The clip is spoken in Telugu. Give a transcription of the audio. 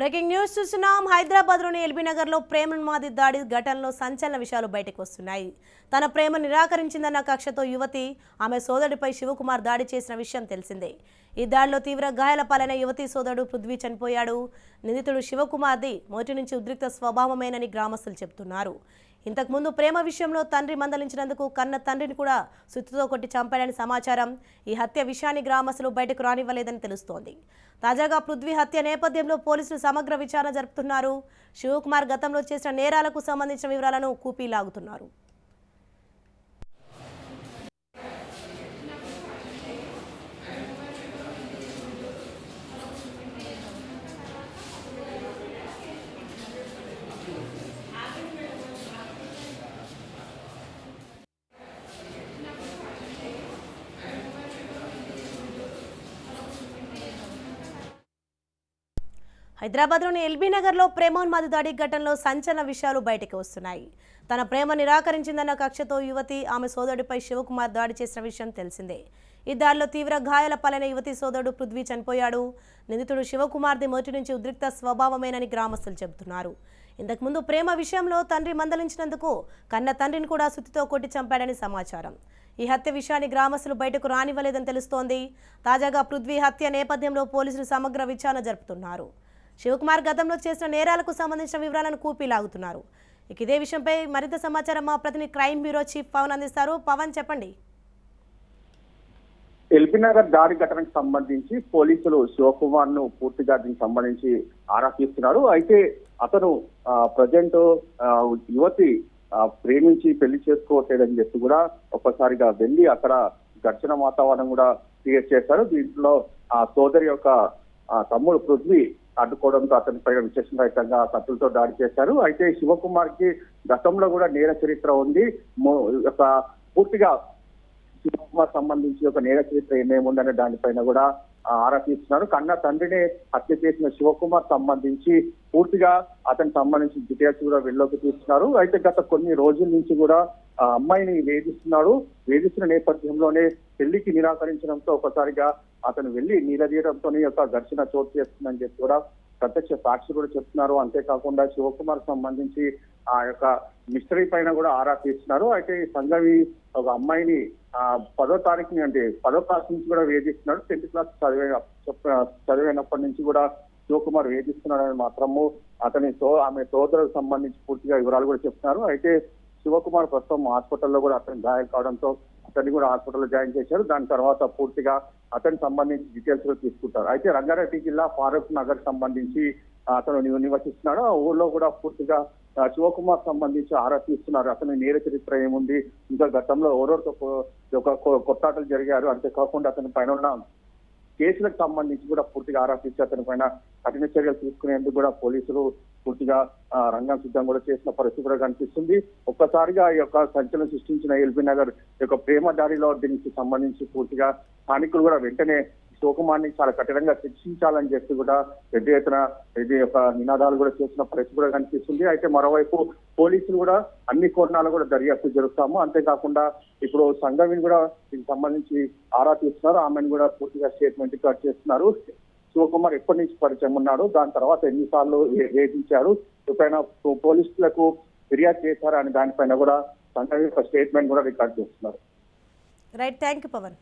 బ్రేకింగ్ న్యూస్ చూస్తున్నాం. హైదరాబాద్లోని ఎల్బీ నగర్లో ప్రేమన్మాది దాడి ఘటనలో సంచలన విషయాలు బయటకు వస్తున్నాయి. తన ప్రేమ నిరాకరించిందన్న కక్షతో యువతి ఆమె సోదరుడిపై శివకుమార్ దాడి చేసిన విషయం తెలిసిందే. ఈ దాడిలో తీవ్ర గాయాల పాలైన యువతి సోదరుడు పృథ్వీ చనిపోయాడు. నిందితుడు శివకుమార్ది మొదటి నుంచి ఉద్రిక్త స్వభావమేనని గ్రామస్తులు చెబుతున్నారు. ఇంతకుముందు ప్రేమ విషయంలో తండ్రి మందలించినందుకు కన్న తండ్రిని కూడా సుత్తితో కొట్టి చంపాడని సమాచారం ఈ హత్య విషయాన్ని గ్రామస్తులు బయటకు రానివ్వలేదని తెలుస్తోంది. తాజాగా పృథ్వీ హత్య నేపథ్యంలో పోలీసులు సమగ్ర విచారణ జరుపుతున్నారు. శివకుమార్ గతంలో చేసిన నేరాలకు సంబంధించిన వివరాలను కూపీ లాగుతున్నారు. హైదరాబాద్లోని ఎల్బీ నగర్లో ప్రేమోన్మాది దాడి ఘటనలో సంచలన విషయాలు బయటకు వస్తున్నాయి. తన ప్రేమ నిరాకరించిందన్న కక్షతో యువతి ఆమె సోదరుడిపై శివకుమార్ దాడి చేసిన విషయం తెలిసిందే. ఈ దాడిలో తీవ్ర గాయాల పాలైన యువతి సోదరుడు పృథ్వీ చనిపోయాడు. నిందితుడు శివకుమార్ది మొదటి నుంచి ఉద్రిక్త స్వభావమేనని గ్రామస్తులు చెబుతున్నారు. ఇంతకుముందు ప్రేమ విషయంలో తండ్రి మందలించినందుకు కన్న తండ్రిని కూడా సుత్తితో కొట్టి చంపాడని సమాచారం. ఈ హత్య విషయాన్ని గ్రామస్తులు బయటకు రానివ్వలేదని తెలుస్తోంది. తాజాగా పృథ్వీ హత్య నేపథ్యంలో పోలీసులు సమగ్ర విచారణ జరుపుతున్నారు. శివకుమార్ గతంలో చేసిన నేరాలకు సంబంధించిన వివరాలను కూపీలాగుతున్నారు ఇక ఇదే విషయంపై మరింత సమాచారం మా ప్రతినిధి క్రైమ్ బ్యూరో చీఫ్ పవన్ అందిస్తారు. పవన్ చెప్పండి. ఎల్బీనగర్ దాడి ఘటనకు సంబంధించి పోలీసులు శివకుమార్ను పూర్తిగా దీనికి సంబంధించి ఆరా తీస్తున్నారు. అయితే అతను ప్రజెంట్ యువతి ప్రేమించి పెళ్ళి చేసుకోవట్లేదని చెప్పి కూడా ఒక్కసారిగా వెళ్ళి అక్కడ ఘర్షణ వాతావరణం కూడా క్రియేట్ చేశారు. దీంట్లో ఆ సోదరి యొక్క తమ్ముడు పృథ్వీ అడ్డుకోవడంతో అతని పైన విశేషంగా కత్తులతో దాడి చేశారు. అయితే శివకుమార్కి గతంలో కూడా నేర చరిత్ర ఉంది. ఒక పూర్తిగా శివకుమార్ సంబంధించి ఒక నేర చరిత్ర ఏమేముందనే దానిపైన కూడా ఆరోపిస్తున్నారు ఆరా తీస్తున్నారు. కన్న తండ్రిని హత్య చేసిన శివకుమార్ సంబంధించి పూర్తిగా అతనికి సంబంధించి డీటెయిల్స్ కూడా వెళ్ళలోకి తీస్తున్నారు. అయితే గత కొన్ని రోజుల నుంచి కూడా ఆ అమ్మాయిని వేధిస్తున్నాడు వేధిస్తున్న నేపథ్యంలోనే పెళ్ళికి నిరాకరించడంతో ఒకసారిగా అతను వెళ్ళి నీలదీయడంతో యొక్క ఘర్షణ చోటు చేస్తుందని చెప్పి కూడా ప్రత్యక్ష సాక్షి కూడా చెప్తున్నారు. అంతేకాకుండా శివకుమార్ సంబంధించి ఆ యొక్క మిస్టరీ పైన కూడా ఆరా తీస్తున్నారు అయితే ఈ సంఘవి ఒక అమ్మాయిని ఆ పదో తారీఖుని అంటే పదో క్లాస్ నుంచి కూడా వేధిస్తున్నాడు టెన్త్ క్లాస్ చదివే చదివినప్పటి నుంచి కూడా శివకుమార్ వేధిస్తున్నాడని మాత్రము అతని తో ఆమె సోదరులకు సంబంధించి పూర్తిగా వివరాలు కూడా చెప్తున్నారు. అయితే శివకుమార్ ప్రస్తుతం హాస్పిటల్లో కూడా అతను గాయాలు కావడంతో అతన్ని కూడా హాస్పిటల్లో జాయిన్ చేశారు. దాని తర్వాత పూర్తిగా అతనికి సంబంధించి డీటెయిల్స్ కూడా తీసుకుంటారు. అయితే రంగారెడ్డి జిల్లా ఫారూక్ నగర్ సంబంధించి అతను నివసిస్తున్నాడు. ఆ ఊర్లో కూడా పూర్తిగా శివకుమార్ సంబంధించి ఆరా తీస్తున్నారు. అతని నేర చరిత్ర ఏముంది? ఇంకా గతంలో ఎవరెవరితో ఒక కొ- కొట్టాటలు జరిగారు? అంతేకాకుండా అతని పైన ఉన్న కేసులకు సంబంధించి కూడా పూర్తిగా ఆరా తీసి అతని పైన కఠిన చర్యలు తీసుకునేందుకు కూడా పోలీసులు పూర్తిగా రంగం సిద్ధం కూడా చేసిన పరిస్థితి కూడా కనిపిస్తుంది. ఒక్కసారిగా ఈ యొక్క సంచలనం సృష్టించిన ఎల్బీ నగర్ యొక్క ప్రేమ దాడిలో దీనికి సంబంధించి పూర్తిగా స్థానికులు కూడా వెంటనే శోకమాన్ని చాలా కఠినంగా శిక్షించాలని చెప్పి కూడా పెద్ద ఎత్తున ఇది యొక్క నినాదాలు కూడా చేసిన పరిస్థితి కూడా కనిపిస్తుంది. అయితే మరోవైపు పోలీసులు కూడా అన్ని కోణాలు కూడా దర్యాప్తు జరుపుతాము. అంతేకాకుండా ఇప్పుడు సంఘవిని కూడా దీనికి సంబంధించి ఆరా తీస్తున్నారు. ఆమెను కూడా పూర్తిగా స్టేట్మెంట్ కట్ చేస్తున్నారు. శివకుమార్ ఎప్పటి నుంచి పరిచయం ఉన్నాడు దాని తర్వాత ఎన్నిసార్లు వేధించారు ఎప్పుడైనా పోలీసులకు ఫిర్యాదు చేశారా అనే దానిపైన కూడా తన యొక్క స్టేట్మెంట్ కూడా రికార్డ్ చేస్తున్నారు. Right thank you Pawan.